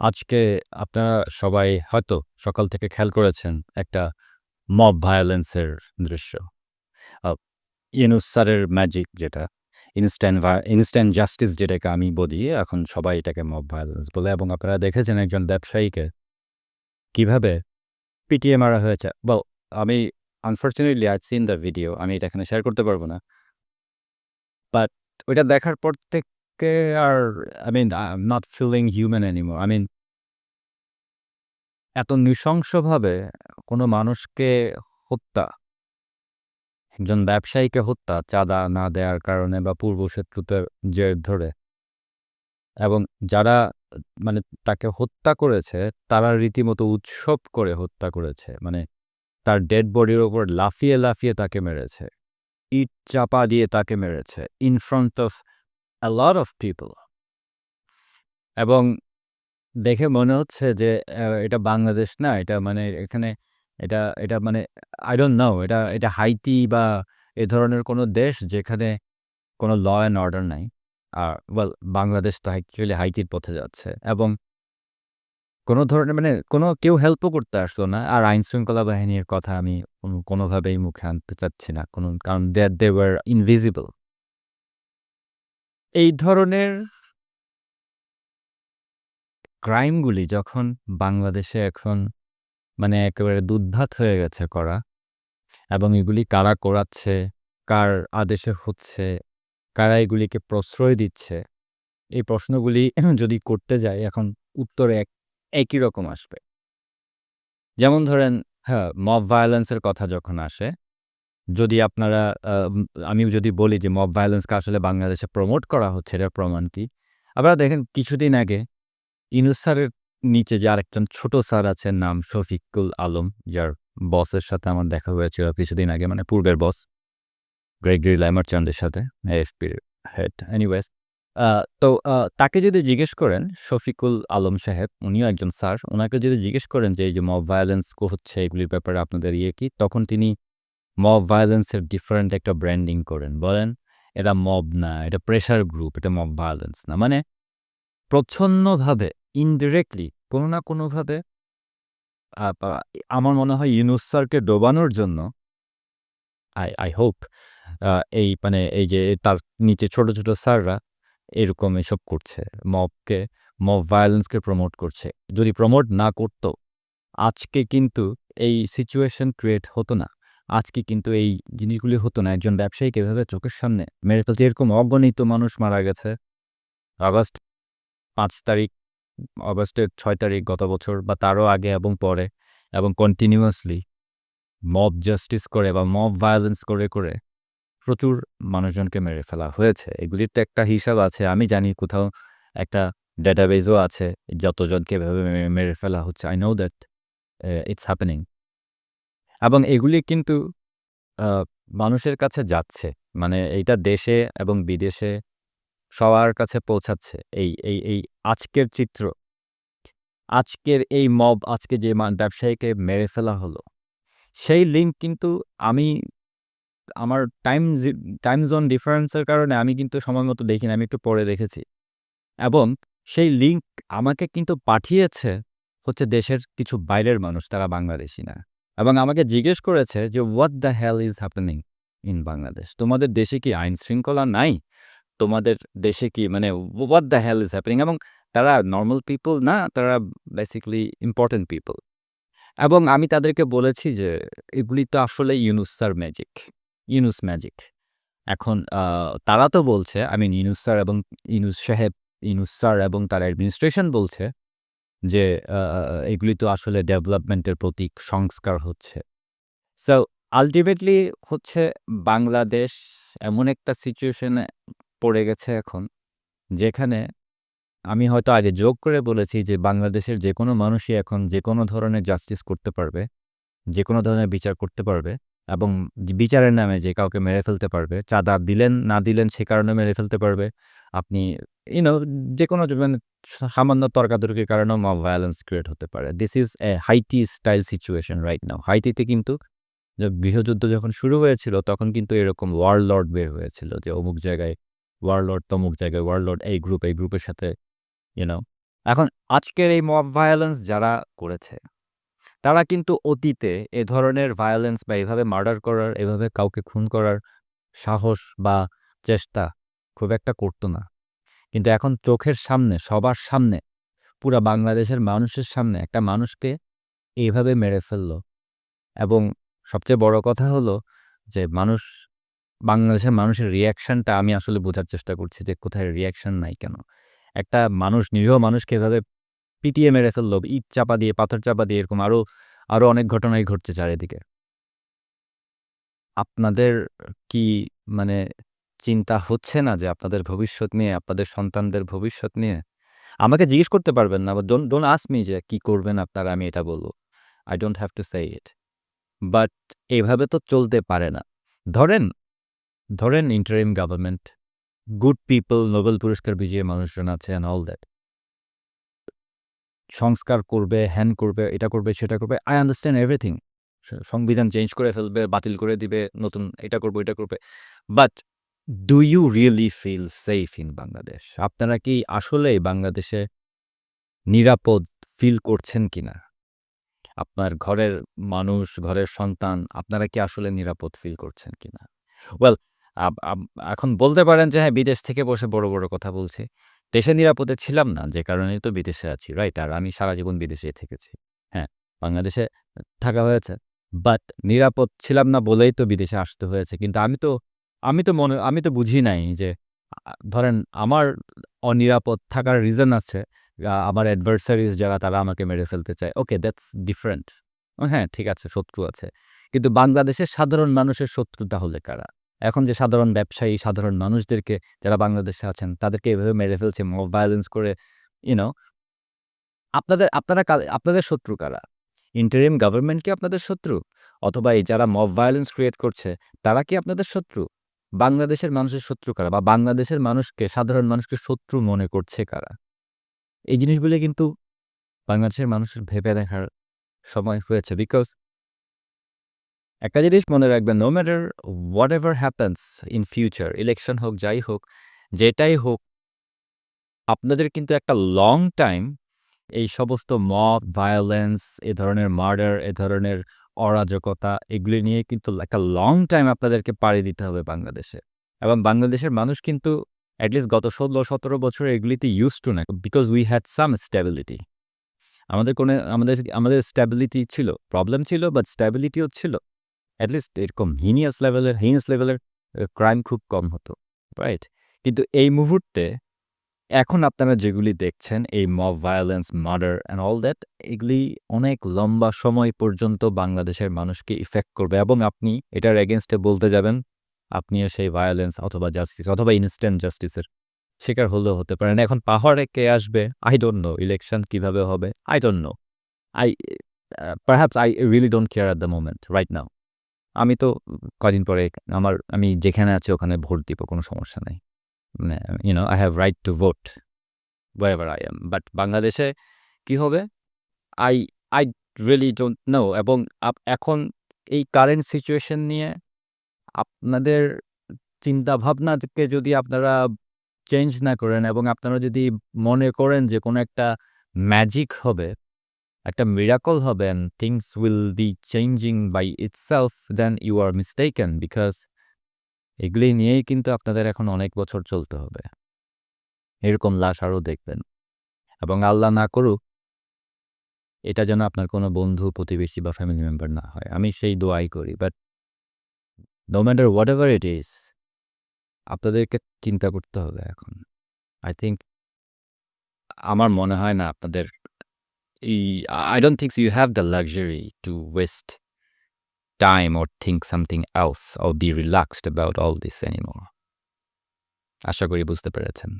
আজকে আপনারা সবাই হয়তো সকাল থেকে খেয়াল করেছেন একটা মব ভায়োলেন্সের দৃশ্য। ইউনুস স্যারের ম্যাজিক যেটা, ইনস্ট্যান্ট ইনস্ট্যান্ট জাস্টিস যেটাকে আমি বলি, এখন সবাই এটাকে মব ভায়োলেন্স বলে এবং আপনারা দেখেছেন একজন ব্যবসায়ীকে কীভাবে পিটিয়ে মারা হয়েছে। ওয়েল আমি unfortunately I seen the video. আমি এটা এখানে শেয়ার করতে পারব না। বাট ওইটা দেখার পর থেকে আর I mean I am not feeling human anymore. I mean এত নৃশংসভাবে কোনো মানুষকে হত্যা একজন ব্যবসায়ীকে হত্যা চাঁদা না দেওয়ার কারণে বা পূর্বশত্রুতার জের ধরে। এবং যারা মানে তাকে হত্যা করেছে তারা রীতিমতো উৎসব করে হত্যা করেছে। মানে তার ডেড বডির ওপর লাফিয়ে, লাফিয়ে তাকে মেরেছে। ইট চাপা দিয়ে তাকে মেরেছে। In front of lot of people. এবং দেখে মনে হচ্ছে যে এটা বাংলাদেশ না। এটা মানে এখানে এটা এটা মানে আই ডোন্ট নো এটা এটা হাইতি বা এ ধরনের কোনো দেশ যেখানে কোনো ল অ্যান্ড অর্ডার নাই। আর ওয়েল বাংলাদেশ তো অ্যাকচুয়ালি হাইতির পথে যাচ্ছে এবং কোনো ধরনের মানে কোনো, কেউ হেল্পও করতে আসলো না। আর আইনশৃঙ্খলা বাহিনীর কথা আমি কোনোভাবেই মুখে আনতে চাচ্ছি না। কোনো, কারণ দে ওয়ার ইনভিজিবল। এই ধরনের ক্রাইমগুলি যখন বাংলাদেশে এখন মানে একেবারে দুধভাত হয়ে গেছে করা এবং এগুলি কারা করাচ্ছে, কার আদেশে হচ্ছে, কারা এগুলিকে প্রশ্রয় দিচ্ছে, এই প্রশ্নগুলি যদি করতে যাই এখন উত্তর এক একই রকম আসবে। যেমন ধরেন হ্যাঁ, মব ভায়োলেন্সের কথা যখন আসে, যদি আপনারা আমি যদি বলি যে মব ভায়োলেন্সকে আসলে বাংলাদেশে প্রমোট করা হচ্ছে এটার প্রমাণ কি? আপনারা দেখেন কিছুদিন আগে ইউনুস স্যারের নিচে যে আরেকজন ছোট স্যার আছেন নাম শফিকুল আলম, যার বসের সাথে আমার দেখা হয়েছিল কিছুদিন আগে মানে পূর্বের বস। গ্রেগরি ল্যামারচান্দের সাথে এএফপির হেড। এনিওয়েজ তো তাকে যদি জিজ্ঞেস করেন শফিকুল আলম সাহেব, উনিও একজন স্যার। উনাকে যদি জিজ্ঞেস করেন যে এই যে মব ভায়োলেন্স হচ্ছে এগুলির ব্যাপারে আপনাদের ইয়ে কি? তখন তিনি মব ভায়োলেন্সের ডিফারেন্ট একটা ব্র্যান্ডিং করেন। বলেন এটা মব না, এটা প্রেশার গ্রুপ, এটা মব ভায়োলেন্স না। মানে প্রচ্ছন্নভাবে ইনডিরেক্টলি কোনো না কোনোভাবে আমার মনে হয় ইউনুস স্যারকে ডোবানোর জন্য আই আই হোপ এই মানে এই যে তার নিচে ছোট, ছোট স্যাররা এরকম এসব করছে। মবকে মব ভায়োলেন্সকে প্রমোট করছে। যদি প্রমোট না করত, আজকে কিন্তু এই সিচুয়েশন ক্রিয়েট হতো না। আজকে কিন্তু এই জিনিসগুলি হতো না। একজন ব্যবসায়ীকে এভাবে চোখের সামনে মেরে ফেলছে। এরকম অগণিত মানুষ মারা গেছে। আগস্ট পাঁচ তারিখ, অগস্টের ৬ তারিখ গত বছর বা তারও আগে এবং পরে এবং কন্টিনিউয়াসলি মব জাস্টিস করে বা মব ভায়োলেন্স করে, করে প্রচুর মানুষজনকে মেরে ফেলা হয়েছে। এগুলির তো একটা হিসাব আছে। আমি জানি কোথাও একটা ডেটাবেজও আছে যতজনকে এভাবে মেরে ফেলা হচ্ছে। I know that it's happening. এবং এগুলি কিন্তু মানুষের কাছে যাচ্ছে। মানে এইটা দেশে এবং বিদেশে সবার কাছে পৌঁছাচ্ছে। এই এই এই আজকের চিত্র, আজকের এই মব আজকে যে ব্যবসায়ীকে মেরে ফেলা হলো, সেই লিঙ্ক কিন্তু আমি আমার টাইম টাইম জোন ডিফারেন্সের কারণে আমি কিন্তু সময় সময়মতো দেখিনি। আমি একটু পরে দেখেছি। এবং সেই লিঙ্ক আমাকে কিন্তু পাঠিয়েছে হচ্ছে দেশের কিছু বাইরের মানুষ, তারা বাংলাদেশি না। এবং আমাকে জিজ্ঞেস করেছে যে what the hell is happening in Bangladesh? তোমাদের দেশে কি আইন শৃঙ্খলা নাই? তোমাদের দেশে কি মানে what the hell is happening? এবং তারা নর্মাল পিপল না, তারা বেসিক্যালি ইম্পোর্টেন্ট পিপল। এবং আমি তাদেরকে বলেছি যে এগুলি তো আসলে Yunus sir magic, Yunus magic. এখন তারা তো বলছে আই মিন ইউনুস স্যার এবং ইউনুস সাহেব, ইউনুস স্যার এবং তার অ্যাডমিনিস্ট্রেশন বলছে যে এগুলি তো আসলে ডেভেলপমেন্টের প্রতীক, সংস্কার হচ্ছে। সো আল্টিমেটলি হচ্ছে বাংলাদেশ এমন একটা সিচুয়েশনে পড়ে গেছে এখন, যেখানে আমি হয়তো আগে যোগ করে বলেছি যে বাংলাদেশের যেকোনো মানুষই এখন যেকোনো ধরনের জাস্টিস করতে পারবে, যেকোনো ধরনের বিচার করতে পারবে এবং বিচারের নামে যে কাউকে মেরে ফেলতে পারবে। চাঁদা দিলেন, না দিলেন সে কারণে মেরে ফেলতে পারবে। আপনি ইউ নো যেকোনো মানে সামান্য তর্কাতর্কির কারণেও মব ভায়োলেন্স ক্রিয়েট হতে পারে। This is a Haiti style situation right now. হাইতিতে কিন্তু গৃহযুদ্ধ যখন শুরু হয়েছিল তখন কিন্তু এরকম ওয়ারলর্ড বের হয়েছিল যে অমুক জায়গায় ওয়ারলর্ড, তমুক জায়গায় ওয়ারলর্ড, এই গ্রুপ এই গ্রুপের সাথে ইউ নো এখন আজকের এই মব ভায়োলেন্স যারা করেছে, তারা কিন্তু অতীতে এ ধরনের ভায়োলেন্স বা এভাবে মার্ডার করার, এভাবে কাউকে খুন করার সাহস বা চেষ্টা খুব একটা করতো না। কিন্তু এখন চোখের সামনে, সবার সামনে, পুরা বাংলাদেশের মানুষের সামনে একটা মানুষকে এইভাবে মেরে ফেলল এবং সবচেয়ে বড় কথা হলো যে মানুষ বাংলাদেশের মানুষের রিঅ্যাকশনটা আমি আসলে বোঝার চেষ্টা করছি যে কোথায় রিঅ্যাকশন নাই কেন? একটা মানুষ নিরীহ মানুষকে এভাবে পিটিয়ে মেরে ফেলল, ইট চাপা দিয়ে, পাথর চাপা দিয়ে এরকম আরও, আরও অনেক ঘটনাই ঘটছে চারিদিকে। আপনাদের কি মানে চিন্তা হচ্ছে না যে আপনাদের ভবিষ্যৎ নিয়ে, আপনাদের সন্তানদের ভবিষ্যৎ নিয়ে? আমাকে জিজ্ঞেস করতে পারবেন না বা ডোন্ট ডোন্ট আস্ক মি যে কি করবেন আপনারা আমি এটা বলব। I don't have to say it but এভাবে তো চলতে পারে না। ধরেন, ধরেন interim government, good people, Nobel পুরস্কার বিজয়ী মানুষজন আছে অ্যান্ড অল দ্যাট। সংস্কার করবে, হ্যান করবে, এটা করবে, সেটা করবে। I everything. স সংবিধান চেঞ্জ করে ফেলবে, বাতিল করে দিবে, নতুন এটা করব, এটা করবে। But do you really feel safe in Bangladesh? আপনারা কি আসলেই বাংলাদেশে নিরাপদ ফিল করছেন কি না আপনার ঘরের মানুষ, ঘরের সন্তান, আপনারা কি আসলে নিরাপদ ফিল করছেন কিনা? ওয়েল আব আব এখন বলতে পারেন যে হ্যাঁ, বিদেশ থেকে বসে বড়, বড় কথা বলছি। দেশে নিরাপদে ছিলাম না, যে কারণেই তো বিদেশে আছি, রাইট? আর আমি সারা জীবন বিদেশেই থেকেছি। হ্যাঁ, বাংলাদেশে থাকা হয়েছে। বাট নিরাপদ ছিলাম না বলেই তো বিদেশে আসতে হয়েছে। কিন্তু আমি তো আমি তো মনে আমি তো বুঝি নাই যে ধরেন আমার অনিরাপদ থাকার রিজন আছে। আমার অ্যাডভার্সারিজ যারা তারা আমাকে মেরে ফেলতে চায়। Okay that's different. হ্যাঁ, ঠিক আছে শত্রু আছে। কিন্তু বাংলাদেশের সাধারণ মানুষের শত্রু তাহলে কারা? এখন যে সাধারণ ব্যবসায়ী, সাধারণ মানুষদেরকে যারা বাংলাদেশে আছেন তাদেরকে এভাবে মেরে ফেলছে মব ভায়োলেন্স করে, ইউ নো? আপনাদের আপনারা আপনাদের শত্রু কারা? ইন্টারিম গভর্নমেন্ট কি আপনাদের শত্রু? অথবা এই যারা মব ভায়োলেন্স ক্রিয়েট করছে তারা কি আপনাদের শত্রু? বাংলাদেশের মানুষের শত্রু কারা? বা বাংলাদেশের মানুষকে, সাধারণ মানুষকে শত্রু মনে করছে কারা? এই জিনিসগুলি কিন্তু বাংলাদেশের মানুষের ভেবে দেখার সময় হয়েছে। বিকজ একটা জিনিস মনে রাখবেন, no matter whatever happens in future, election হোক, যাই হোক, যেটাই হোক আপনাদের কিন্তু একটা লং টাইম এই সমস্ত মব ভায়োলেন্স, এ ধরনের মার্ডার, এ ধরনের অরাজকতা এগুলি নিয়ে কিন্তু একটা লং টাইম আপনাদেরকে পাড়ি দিতে হবে বাংলাদেশে। এবং বাংলাদেশের মানুষ কিন্তু এট লিস্ট গত ১৬-১৭ বছর এগুলিতে ইউজড টু না। Because we had some stability. আমাদের কোনো আমাদের আমাদের স্ট্যাবিলিটি ছিল। প্রবলেম ছিল বাট স্ট্যাবিলিটিও ছিল। এট লিস্ট এরকম হিনিয়াস লেভেলের হিনিয়াস লেভেলের ক্রাইম খুব কম হতো। রাইট? কিন্তু এই মুহূর্তে এখন আপনারা যেগুলি দেখছেন এই mob violence, murder and all that এগুলি অনেক লম্বা সময় পর্যন্ত বাংলাদেশের মানুষকে ইফেক্ট করবে এবং আপনি এটার এগেইনস্ট এ বলতে যাবেন, আপনিও সেই ভায়োলেন্স অথবা জাস্টিস অথবা ইনস্ট্যান্ট জাস্টিসের শিকার হলেও হতে পারেন। এখন পাহাড়ে কে আসবে? I don't no. ইলেকশন কীভাবে হবে? I don't know. I perhaps I really don't care at the moment right now. আমি তো কদিন পরে আমার আমি যেখানে আছি ওখানে ভোট দিব, কোনো সমস্যা নাই। মানে you know I have right to vote wherever I am. But বাংলাদেশে কি হবে? I I really don't know এবং এখন এই কারেন্ট সিচুয়েশন নিয়ে আপনাদের চিন্তাভাবনাকে যদি আপনারা চেঞ্জ না করেন এবং আপনারা যদি মনে করেন যে কোনো একটা ম্যাজিক হবে, একটা মিরাকল হবে and things will be changing by itself then you are mistaken because এগুলি নিয়েই কিন্তু আপনাদের এখন অনেক বছর চলতে হবে। এরকম লাশ আরও দেখবেন। এবং আল্লাহ না করুক এটা যেন আপনার কোনো বন্ধু, প্রতিবেশী বা ফ্যামিলি মেম্বার না হয়। আমি সেই দোয়াই করি। But no matter whatever it is আপনাদেরকে চিন্তা করতে হবে এখন। আই থিংক আমার মনে হয় না আপনাদের এই I don't think you have the luxury to waste time or think something else or be relaxed about all this anymore. আশা করি বুঝতে পেরেছেন।